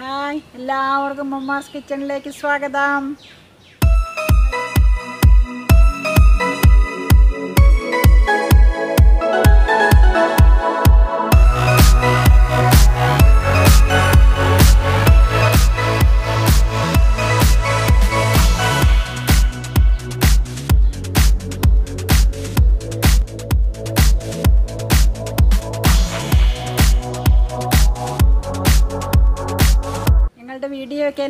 Hi എല്ലാവർക്കും mamma's കിച്ചണിലേക്ക് സ്വാഗതം.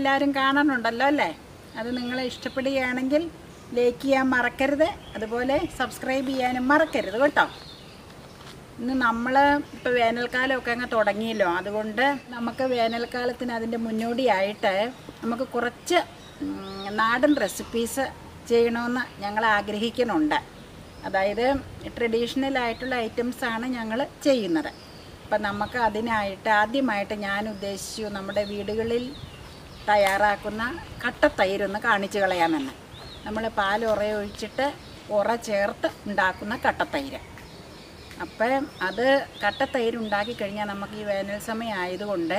എല്ലാവരും കാണാനുണ്ടല്ലോ അല്ലേ? അത് നിങ്ങളെ ഇഷ്ടപ്പെടുകയാണെങ്കിൽ ലൈക്ക് ചെയ്യാൻ മറക്കരുത്. അതുപോലെ സബ്സ്ക്രൈബ് ചെയ്യാനും മറക്കരുത് കേട്ടോ. ഇന്ന് നമ്മൾ ഇപ്പോൾ വേനൽക്കാലമൊക്കെ അങ്ങ് തുടങ്ങിയല്ലോ. അതുകൊണ്ട് നമുക്ക് വേനൽക്കാലത്തിന് അതിന്റെ മുന്നോടിയായിട്ട് നമുക്ക് കുറച്ച് നാടൻ റെസിപ്പീസ് ചെയ്യണമെന്ന് ഞങ്ങൾ ആഗ്രഹിക്കുന്നുണ്ട്. അതായത് ട്രഡീഷണൽ ആയിട്ടുള്ള ഐറ്റംസാണ് ഞങ്ങൾ ചെയ്യുന്നത്. അപ്പം നമുക്ക് അതിനായിട്ട് ആദ്യമായിട്ട് ഞാൻ ഉദ്ദേശിച്ചു നമ്മുടെ വീടുകളിൽ തയ്യാറാക്കുന്ന കട്ടത്തൈരൊന്ന് കാണിച്ചു കളയാമെന്ന് നമ്മൾ പാൽ ഉറ ഒഴിച്ചിട്ട് ഉറ ചേർത്ത് ഉണ്ടാക്കുന്ന കട്ടത്തൈര് അപ്പം അത് കട്ടത്തൈര് ഉണ്ടാക്കി കഴിഞ്ഞാൽ നമുക്ക് ഈ വേനൽ സമയം ആയതുകൊണ്ട്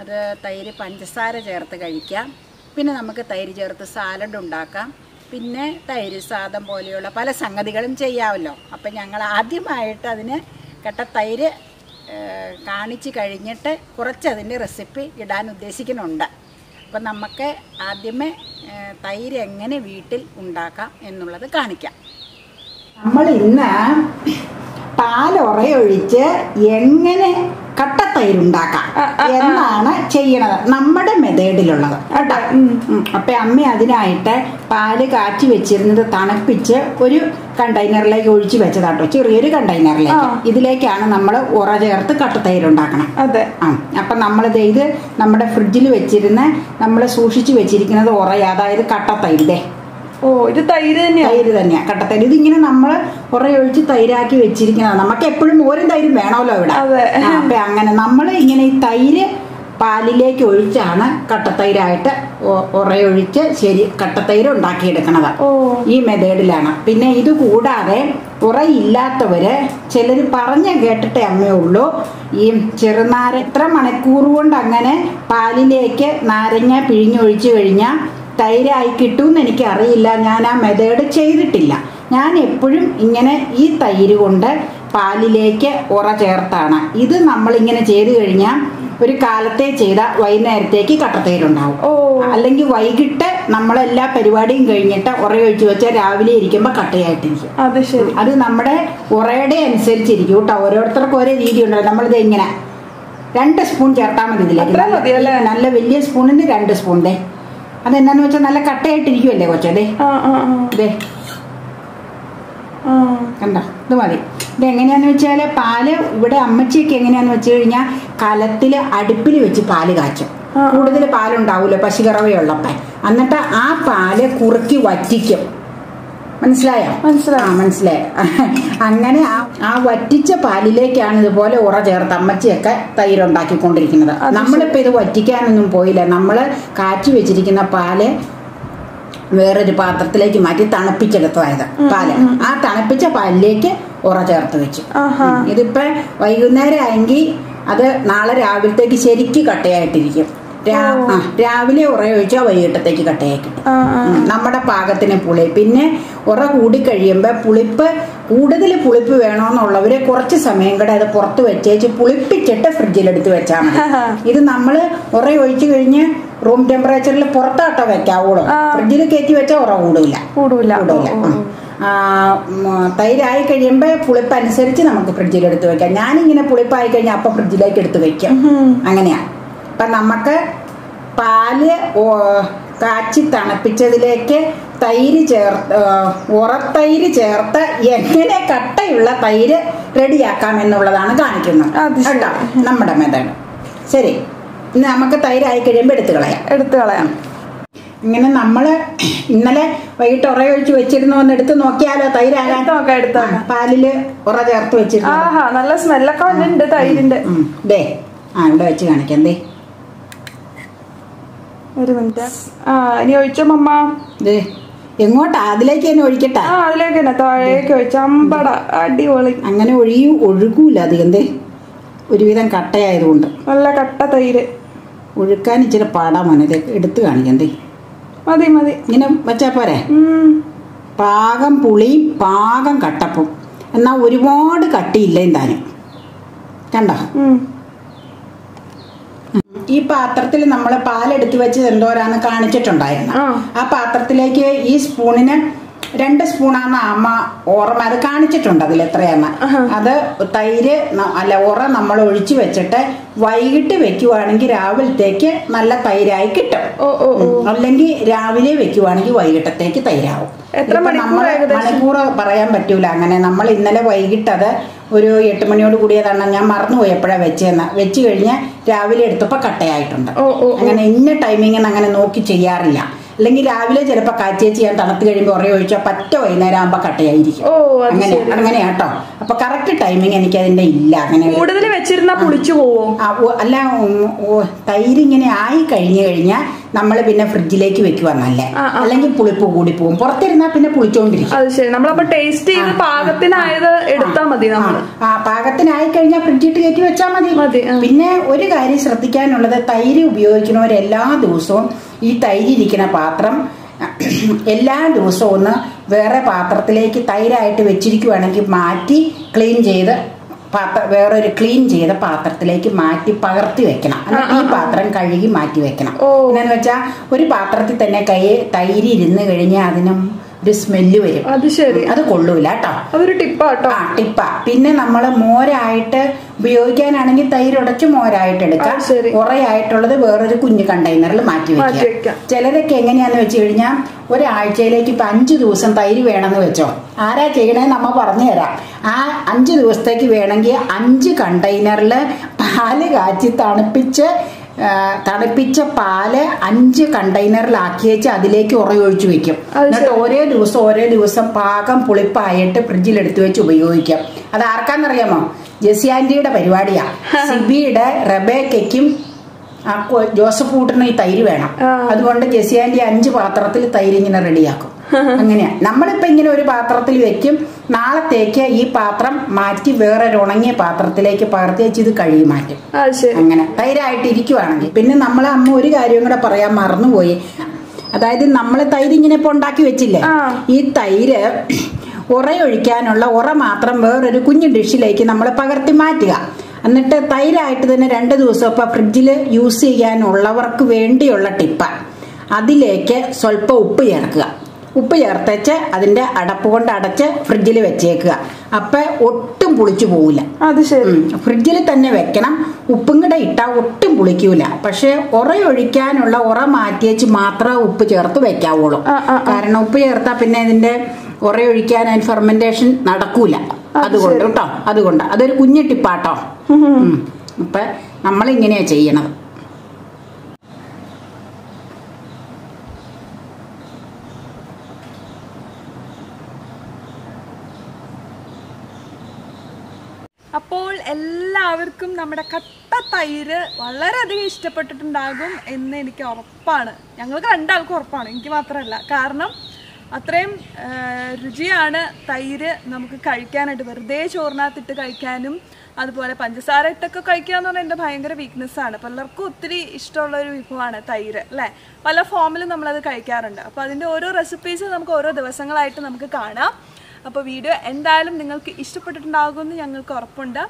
അത് തൈര് പഞ്ചസാര ചേർത്ത് കഴിക്കാം. പിന്നെ നമുക്ക് തൈര് ചേർത്ത് സാലഡ് ഉണ്ടാക്കാം. പിന്നെ തൈര് സാദം പോലെയുള്ള പല സംഗതികളും ചെയ്യാമല്ലോ. അപ്പം ഞങ്ങൾ ആദ്യമായിട്ട് അതിന് കട്ടത്തൈര് കാണിച്ച് കഴിഞ്ഞിട്ട് കുറച്ച് അതിന്റെ റെസിപ്പി ഇടാൻ ഉദ്ദേശിക്കുന്നുണ്ട്. അപ്പം നമുക്ക് ആദ്യമേ തൈര് എങ്ങനെ വീട്ടിൽ ഉണ്ടാക്കാം എന്നുള്ളത് കാണിക്കാം. നമ്മൾ ഇന്ന് പാലൊറയൊഴിച്ച് എങ്ങനെ കട്ടത്തൈരുണ്ടാക്കാം. എന്നാണ് ചെയ്യണത്? നമ്മുടെ മെതേഡിലുള്ളത്. കേട്ടോ. അപ്പൊ അമ്മ അതിനായിട്ട് പാൽ കാച്ചി വെച്ചിരുന്നത് തണുപ്പിച്ച് ഒരു കണ്ടെയ്നറിലേക്ക് ഒഴിച്ച് വെച്ചതാട്ടോ ചെറിയൊരു കണ്ടെയ്നറിലേക്ക്. ഇതിലേക്കാണ് നമ്മൾ ഉറ ചേർത്ത് കട്ടത്തൈര് ഉണ്ടാക്കണം അതെ. ആ അപ്പൊ നമ്മളിത് ഇത് നമ്മുടെ ഫ്രിഡ്ജിൽ വെച്ചിരുന്ന നമ്മൾ സൂക്ഷിച്ചു വെച്ചിരിക്കുന്നത് ഉറ അതായത് കട്ടത്തൈര് ദേ. ഓ ഇത് തൈര് തന്നെയാ? തൈര് തന്നെയാ. കട്ടത്തൈര്. ഇതിങ്ങനെ നമ്മൾ ഒഴിച്ച് തൈരാക്കി വെച്ചിരിക്കുന്നതാണ് നമുക്ക് എപ്പോഴും ഓരോ തൈരും വേണമല്ലോ ഇവിടെ. അപ്പൊ അങ്ങനെ നമ്മൾ ഇങ്ങനെ ഈ തൈര് പാലിലേക്ക് ഒഴിച്ചാണ് കട്ടത്തൈരായിട്ട് ഒറയൊഴിച്ച് ഉറയൊഴിച്ച് ശരി കട്ടത്തൈര് ഉണ്ടാക്കിയെടുക്കണത്. ഓ. ഈ മെത്തേഡിലാണ് പിന്നെ ഇത് കൂടാതെ ഉറയില്ലാത്തവര് ചിലർ പറഞ്ഞ കേട്ടിട്ടേ അമ്മയുള്ളൂ ഈ ചെറുനാര എത്ര മണിക്കൂർ കൊണ്ട് അങ്ങനെ പാലിലേക്ക് നാരങ്ങ പിഴിഞ്ഞൊഴിച്ചു കഴിഞ്ഞാൽ തൈരായി കിട്ടുമെന്ന് എന്ന് അറിയില്ല ഞാൻ ആ മെതേഡ് ചെയ്തിട്ടില്ല. ഞാൻ എപ്പോഴും ഇങ്ങനെ ഈ തൈര് കൊണ്ട് പാലിലേക്ക് ഉറ ചേർത്താണ്. ഇത് നമ്മൾ ഇങ്ങനെ ചെയ്ത് കഴിഞ്ഞാൽ ഒരു കാലത്തെ ചെയ്ത വൈകുന്നേരത്തേക്ക് കട്ടത്തേരുണ്ടാവും. ഓ. അല്ലെങ്കിൽ വൈകിട്ട് നമ്മളെല്ലാ പരിപാടിയും കഴിഞ്ഞിട്ട് ഉറയൊഴിച്ച് വെച്ചാൽ രാവിലെ ഇരിക്കുമ്പോൾ കട്ടയായിട്ടിരിക്കും. അത് ശരി. അത് നമ്മുടെ ഉറയുടെ അനുസരിച്ചിരിക്കും കേട്ടോ. ഓരോരുത്തർക്കും ഓരോ രീതി ഉണ്ടല്ലോ. നമ്മളിത് ഇങ്ങനെ രണ്ട് സ്പൂൺ ചേർത്താൽ മതി ഇതിലേക്ക്? നല്ല വലിയ സ്പൂണിന് രണ്ട് സ്പൂൺ ദേ. അതെന്നാന്ന് വെച്ചാൽ നല്ല കട്ടയായിട്ടിരിക്കുമല്ലേ കൊച്ചേ? ദേ. കണ്ടോ? ഇത് മതി. ഇത് എങ്ങനെയാന്ന് വെച്ചാൽ പാൽ ഇവിടെ അമ്മച്ചിയൊക്കെ എങ്ങനെയാന്ന് വെച്ച് കഴിഞ്ഞാൽ കലത്തിൽ അടുപ്പിൽ വെച്ച് പാൽ കാച്ചും. കൂടുതൽ പാലുണ്ടാവൂല്ലോ പശുകറവയുള്ളപ്പ. എന്നിട്ട് ആ പാൽ കുറുക്കി വറ്റിക്കും. മനസ്സിലായോ? മനസ്സിലായി. മനസ്സിലായി. അങ്ങനെ ആ ആ വറ്റിച്ച പാലിലേക്കാണ് ഇതുപോലെ ഉറ ചേർത്ത് അമ്മച്ചിയൊക്കെ തൈര് ഉണ്ടാക്കിക്കൊണ്ടിരിക്കുന്നത് അത് നമ്മളിപ്പോ ഇത് വറ്റിക്കാനൊന്നും പോയില്ല. നമ്മൾ കാച്ചി വെച്ചിരിക്കുന്ന പാൽ വേറൊരു പാത്രത്തിലേക്ക് മാറ്റി തണുപ്പിച്ചെടുത്തതായത് പാൽ. ആ തണുപ്പിച്ച പാലിലേക്ക് ഉറ ചേർത്ത് വെച്ചു. ഇതിപ്പോ വൈകുന്നേരം ആയെങ്കിൽ അത് നാളെ രാവിലത്തേക്ക് ശരിക്ക് കട്ടയായിട്ടിരിക്കും. രാ- ഉറ രാവിലെ ഉറയൊഴിച്ചാൽ വൈകിട്ടത്തേക്ക് കട്ടയായി കിട്ടും. നമ്മുടെ പാകത്തിന് പുളി. പിന്നെ ഉറ കൂടി കഴിയുമ്പോൾ പുളിപ്പ് കൂടുതൽ പുളിപ്പ് വേണമെന്നുള്ളവര് കുറച്ച് സമയം കൂടെ അത് പുറത്ത് വെച്ചേച്ച് പുളിപ്പിച്ചിട്ട് ഫ്രിഡ്ജിലെടുത്ത് വെച്ചാൽ മതി. ഇത് നമ്മൾ ഉറ ഒഴിച്ചു കഴിഞ്ഞ് റൂം ടെമ്പറേച്ചറിൽ പുറത്താട്ടോ വെക്കാവുള്ളൂ. ഫ്രിഡ്ജിൽ കയറ്റി വെച്ചാൽ ഉറ കൂടില്ല കൂടില്ല തൈരായി കഴിയുമ്പോൾ പുളിപ്പ് അനുസരിച്ച് നമുക്ക് ഫ്രിഡ്ജിലെടുത്ത് വെക്കാം. ഞാനിങ്ങനെ പുളിപ്പായി കഴിഞ്ഞാൽ അപ്പം ഫ്രിഡ്ജിലേക്ക് എടുത്ത് വെക്കാം. ഉം. അപ്പം നമുക്ക് പാൽ കാച്ചി തണുപ്പിച്ചതിലേക്ക് തൈര് ചേർത്ത് ഉറത്തൈര് ചേർത്ത് എങ്ങനെ കട്ടയുള്ള തൈര് റെഡിയാക്കാം എന്നുള്ളതാണ് കാണിക്കുന്നത്. കേട്ടോ നമ്മുടെ മെത്തേഡ് ശരി. ഇനി നമുക്ക് തൈരായി കഴിയുമ്പോൾ എടുത്തു കളയാം. എടുത്തു കളയാം. ഇങ്ങനെ നമ്മൾ ഇന്നലെ വൈകിട്ട് ഉറ ഒഴിച്ച് വെച്ചിരുന്നു ഒന്ന് എടുത്ത് നോക്കിയാലോ തൈരാകാൻ? നോക്കാം എടുത്ത് നോക്കാം. പാലിൽ ഉറ ചേർത്ത് വെച്ചിരുന്നു നല്ല സ്മെല്ലൊക്കെ വന്നിട്ടുണ്ട് തൈരിന്റെ. ദേ ആ ഇവിടെ വെച്ച് കാണിക്കാം ദേ. ഒരു മിനിറ്റ്. ആ ഇനി ഒഴിച്ചോ മമ്മ? എങ്ങോട്ടാ? അതിലേക്ക് തന്നെ ഒഴിക്കട്ടെ. ആ അതിലേക്ക് തന്നെ. താഴേക്ക് ഒഴിച്ച. അമ്പട അടിപൊളി. അങ്ങനെ ഒഴിയും ഒഴുകൂല അധികം. ദേ ഒരുവിധം കട്ടയായതുകൊണ്ട്. നല്ല കട്ട തൈര്. ഒഴുക്കാൻ ഇച്ചിരി പാടാ മോനെ. എടുത്തു കാണിക്കണ്ടേ മതി മതി. ഇങ്ങനെ വെച്ചാ പോരെ. പാകം പുളിയും പാകം കട്ടപ്പും. എന്നാൽ ഒരുപാട് കട്ടിയില്ല താനും കണ്ടോ? പാത്രത്തിൽ നമ്മൾ പാലെടുത്ത് വെച്ച് എന്തോരാന്ന് കാണിച്ചിട്ടുണ്ടായിരുന്നു. ആ. പാത്രത്തിലേക്ക് ഈ സ്പൂണിന് രണ്ട് സ്പൂണാന്ന് അമ്മ ഓർമ്മ അത് കാണിച്ചിട്ടുണ്ട് അതിൽ എത്രയാന്ന്. അത് തൈര് അല്ല ഉറ നമ്മൾ ഒഴിച്ചു വെച്ചിട്ട് വൈകിട്ട് വെക്കുവാണെങ്കിൽ രാവിലത്തേക്ക് നല്ല തൈരായി കിട്ടും. അല്ലെങ്കിൽ രാവിലെ വെക്കുവാണെങ്കിൽ വൈകിട്ടത്തേക്ക് തൈരാവും. എത്ര? മണിക്കൂർ പറയാൻ പറ്റൂല. അങ്ങനെ നമ്മൾ ഇന്നലെ വൈകിട്ട് അത് ഒരു എട്ട് മണിയോട് കൂടിയതാണ് ഞാൻ മറന്നുപോയി എപ്പോഴാണ് വെച്ചതെന്ന് വെച്ച് കഴിഞ്ഞ് രാവിലെ എടുത്തപ്പോൾ കട്ടയായിട്ടുണ്ട്. അങ്ങനെ ഇന്ന ടൈമിങ്ങിന് അങ്ങനെ നോക്കി ചെയ്യാറില്ല. അല്ലെങ്കിൽ രാവിലെ ചിലപ്പോൾ കാച്ചേച്ച് ഞാൻ തണുത്ത് കഴിയുമ്പോൾ ഉറയെ ഒഴിച്ചാൽ പറ്റ വൈകുന്നേരം ആകുമ്പോൾ കട്ടയായിരിക്കും. ഓ അങ്ങനെ അങ്ങനെ കേട്ടോ അപ്പൊ കറക്റ്റ് ടൈമിങ് എനിക്ക് അതിന്റെ ഇല്ല. അങ്ങനെ കൂടുതൽ വെച്ചിരുന്നാ പുളിച്ചു പോവോ? അല്ല തൈര് ഇങ്ങനെ ആയി കഴിഞ്ഞു കഴിഞ്ഞാൽ നമ്മൾ പിന്നെ ഫ്രിഡ്ജിലേക്ക് വെക്കുക നല്ലേ. അല്ലെങ്കിൽ പുളിപ്പ് കൂടി പോകും. പുറത്തിരുന്നാൽ പിന്നെ പുളിച്ചോണ്ടിരിക്കും. അത് ശരി. നമ്മളപ്പോ ടേസ്റ്റ് ചെയ്ത് പാകത്തിനായത് എടുത്താൽ മതി ആ പാകത്തിനായി കഴിഞ്ഞാൽ ഫ്രിഡ്ജിട്ട് കയറ്റി വെച്ചാൽ മതി. മതി, പിന്നെ ഒരു കാര്യം ശ്രദ്ധിക്കാനുള്ളത് തൈര് ഉപയോഗിക്കുന്നവർ എല്ലാ ദിവസവും ഈ തൈര് ഇരിക്കുന്ന പാത്രം എല്ലാ ദിവസവും ഒന്ന് വേറെ പാത്രത്തിലേക്ക് തൈരായിട്ട് വെച്ചിരിക്കുവാണെങ്കിൽ മാറ്റി ക്ലീൻ ചെയ്ത് പാത്ര വേറൊരു ക്ലീൻ ചെയ്ത പാത്രത്തിലേക്ക് മാറ്റി പകർത്തി വെക്കണം. അല്ലെങ്കിൽ ഈ പാത്രം കഴുകി മാറ്റി വെക്കണം. എന്താണെന്ന് വെച്ചാൽ ഒരു പാത്രത്തിൽ തന്നെ കൈ തൈര് ഇരുന്ന് കഴിഞ്ഞാൽ അതിനും ഒരു സ്മെല്ല് വരും. അത് ശരി. അത് കൊള്ളൂല കേട്ടോ അതൊരു ടിപ്പാട്ടോ ആ ടിപ്പാ. പിന്നെ നമ്മൾ മോരായിട്ട് ഉപയോഗിക്കാനാണെങ്കിൽ തൈര് ഉടച്ച് മോരായിട്ട് എടുക്കാം. ഉറയായിട്ടുള്ളത് വേറൊരു കുഞ്ഞു കണ്ടെയ്നറിൽ മാറ്റി വെക്കാം. ചിലരൊക്കെ എങ്ങനെയാന്ന് വെച്ച് കഴിഞ്ഞാൽ ഒരാഴ്ചയിലേക്ക് ഇപ്പൊ അഞ്ചു ദിവസം തൈര് വേണമെന്ന് വെച്ചോ. ആരാ ചെയ്യണേന്ന് നമ്മ പറഞ്ഞു തരാം. ആ അഞ്ച് ദിവസത്തേക്ക് വേണമെങ്കിൽ അഞ്ച് കണ്ടെയ്നറിൽ പാൽ കാച്ചി തണുപ്പിച്ച് തണുപ്പിച്ച പാൽ അഞ്ച് കണ്ടെയ്നറിലാക്കി വെച്ച് അതിലേക്ക് ഉറയൊഴിച്ചു വെക്കും. എന്നിട്ട് ഓരോ ദിവസം ഓരോ ദിവസം പാകം പുളിപ്പായിട്ട് ഫ്രിഡ്ജിൽ എടുത്തു വെച്ച് ഉപയോഗിക്കാം. അത് ആർക്കാന്നറിയാമോ? ജെസി പരിപാടിയാണ് പരിപാടിയാ. സിബിയുടെ റബേക്കയ്ക്കും ആ ജോസഫ് കൂട്ടിന് ഈ തൈര് വേണം. അതുകൊണ്ട് ജെസി ആന്റി അഞ്ച് പാത്രത്തിൽ തൈര് ഇങ്ങനെ റെഡിയാക്കും. അങ്ങനെയാ. നമ്മളിപ്പോ ഇങ്ങനെ ഒരു പാത്രത്തിൽ വെക്കും. നാളത്തേക്ക് ഈ പാത്രം മാറ്റി വേറെ ഉണങ്ങിയ പാത്രത്തിലേക്ക് പകർത്തി വെച്ച് ഇത് കഴുകി മാറ്റും. അങ്ങനെ തൈരായിട്ട് ഇരിക്കുവാണെങ്കിൽ. പിന്നെ നമ്മളെ അമ്മ ഒരു കാര്യം കൂടെ പറയാൻ മറന്നുപോയി. അതായത് നമ്മൾ തൈര് ഇങ്ങനെ ഇപ്പൊ ഉണ്ടാക്കി വെച്ചില്ലേ? ഈ തൈര് ഉറയൊഴിക്കാനുള്ള ഉറ മാത്രം വേറൊരു കുഞ്ഞു ഡിഷിലേക്ക് നമ്മൾ പകർത്തി മാറ്റുക. എന്നിട്ട് തൈരായിട്ട് തന്നെ രണ്ട് ദിവസം ഇപ്പൊ ഫ്രിഡ്ജിൽ യൂസ് ചെയ്യാനുള്ളവർക്ക് വേണ്ടിയുള്ള ടിപ്പാണ് അതിലേക്ക് സ്വല്പം ഉപ്പ് ചേർക്കുക. ഉപ്പ് ചേർത്തേച്ച് അതിന്റെ അടപ്പ് കൊണ്ട് അടച്ച് ഫ്രിഡ്ജിൽ വെച്ചേക്കുക. അപ്പൊ ഒട്ടും പുളിച്ചു പോവില്ല അത് ശരി. ഫ്രിഡ്ജിൽ തന്നെ വെക്കണം. ഉപ്പും കൂടെ ഇട്ടാൽ ഒട്ടും പുളിക്കൂല. പക്ഷെ ഉറയൊഴിക്കാനുള്ള ഉറ മാറ്റിയേച്ച് മാത്രമേ ഉപ്പ് ചേർത്ത് വെക്കാവുള്ളൂ. കാരണം ഉപ്പ് ചേർത്താൽ പിന്നെ ഇതിന്റെ ഉറയൊഴിക്കാൻ അതിന് ഫെർമെന്റേഷൻ നടക്കൂല. അതുകൊണ്ട്. കേട്ടോ. അതുകൊണ്ട് അതൊരു കുഞ്ഞു ടിപ്പാട്ടോ. ഉം. അപ്പൊ നമ്മളിങ്ങനെയാ ചെയ്യണത്. അപ്പോൾ എല്ലാവർക്കും നമ്മുടെ കട്ട തൈര് വളരെയധികം ഇഷ്ടപ്പെട്ടിട്ടുണ്ടാകും എന്ന് എനിക്ക് ഉറപ്പാണ്. ഞങ്ങൾക്ക് രണ്ടാൾക്കും ഉറപ്പാണ്. എനിക്ക് മാത്രമല്ല. കാരണം അത്രയും രുചിയാണ് തൈര് നമുക്ക് കഴിക്കാനായിട്ട്. വെറുതെ ചോറിനകത്തിട്ട് കഴിക്കാനും അതുപോലെ പഞ്ചസാര ഇട്ടൊക്കെ കഴിക്കുക എന്ന് പറഞ്ഞാൽ എന്റെ ഭയങ്കര വീക്ക്നെസ്സാണ് പലർക്കും ഒത്തിരി ഇഷ്ടമുള്ള ഒരു വിഭവമാണ് തൈര് അല്ലേ? പല ഫോമിലും നമ്മളത് കഴിക്കാറുണ്ട്. അപ്പോൾ അതിന്റെ ഓരോ റെസിപ്പീസ് നമുക്ക് ഓരോ ദിവസങ്ങളായിട്ട് നമുക്ക് കാണാം. അപ്പോൾ വീഡിയോ എന്തായാലും നിങ്ങൾക്ക് ഇഷ്ടപ്പെട്ടിട്ടുണ്ടാകുമെന്ന് ഞങ്ങൾക്ക് ഉറപ്പുണ്ട്.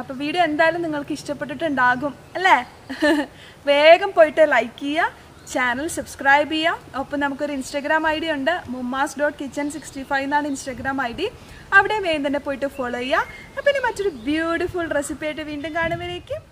അപ്പോൾ വീഡിയോ എന്തായാലും നിങ്ങൾക്ക് ഇഷ്ടപ്പെട്ടിട്ടുണ്ടാകും അല്ലേ? വേഗം പോയിട്ട് ലൈക്ക് ചെയ്യുക. ചാനൽ സബ്സ്ക്രൈബ് ചെയ്യാം. ഒപ്പം നമുക്കൊരു ഇൻസ്റ്റാഗ്രാം ഐ ഡി ഉണ്ട്. Mummas dot kitchen sixty five എന്നാണ് ഇൻസ്റ്റാഗ്രാം ഐ ഡി. അവിടെ വേഗം തന്നെ പോയിട്ട് ഫോളോ ചെയ്യുക. അപ്പം ഇനി മറ്റൊരു ബ്യൂട്ടിഫുൾ റെസിപ്പി ആയിട്ട് വീണ്ടും കാണുമ്പോഴേക്കും